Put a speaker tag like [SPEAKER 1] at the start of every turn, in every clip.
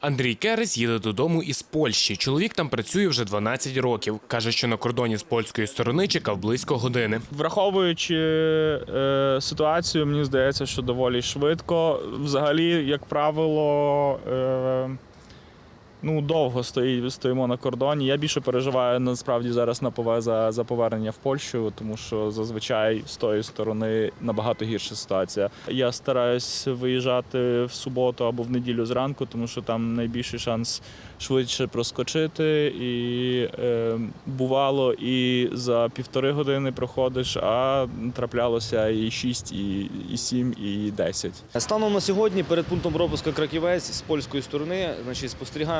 [SPEAKER 1] Андрій Керес їде додому із Польщі. Чоловік там працює вже 12 років. Каже, що на кордоні з польської сторони чекав близько години.
[SPEAKER 2] Враховуючи е, ситуацію, мені здається, що доволі швидко. Взагалі, як правило, е, ну, довго стої, стоїмо на кордоні. Я більше переживаю насправді зараз на пове- за, за повернення в Польщу, тому що зазвичай з тої сторони набагато гірша ситуація. Я стараюсь виїжджати в суботу або в неділю зранку, тому що там найбільший шанс швидше проскочити. І е, бувало і за півтори години проходиш, а траплялося і 6, і, і 7, і 10.
[SPEAKER 3] Станом на сьогодні перед пунктом пропуску Краківець з польської сторони значить,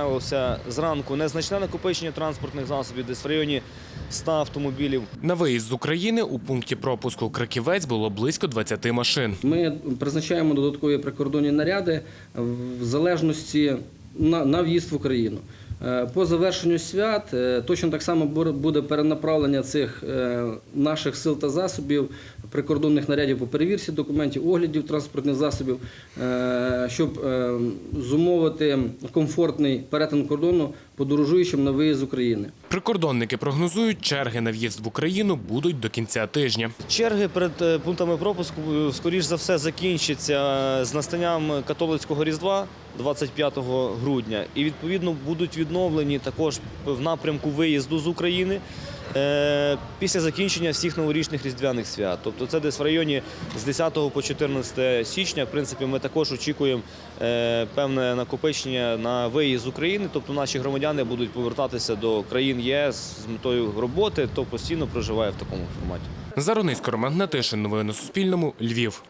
[SPEAKER 3] спостерігалося зранку незначне накопичення транспортних засобів, десь в районі 100 автомобілів.
[SPEAKER 1] На виїзд з України у пункті пропуску Краківець було близько 20 машин.
[SPEAKER 4] Ми призначаємо додаткові прикордонні наряди в залежності на, на в'їзд в Україну. Е, По завершенню свят е, точно так само буде перенаправлення цих е, наших сил та засобів, прикордонних нарядів по перевірці документів, оглядів транспортних засобів, щоб зумовити комфортний перетин кордону подорожуючим на виїзд з України.
[SPEAKER 1] Прикордонники прогнозують, черги на в'їзд в Україну будуть до кінця тижня.
[SPEAKER 3] Черги перед пунктами пропуску, скоріш за все, закінчаться з настанням католицького різдва 25 грудня. І відповідно будуть відновлені також в напрямку виїзду з України. е, Після закінчення всіх новорічних різдвяних свят, тобто це десь в районі з 10 по 14 січня. В принципі, ми також очікуємо е, певне накопичення на виїзд з України. Тобто наші громадяни будуть повертатися до країн ЄС з метою роботи, хто постійно проживає в такому форматі.
[SPEAKER 1] Заронисько Роман. Новини на Суспільному. Львів.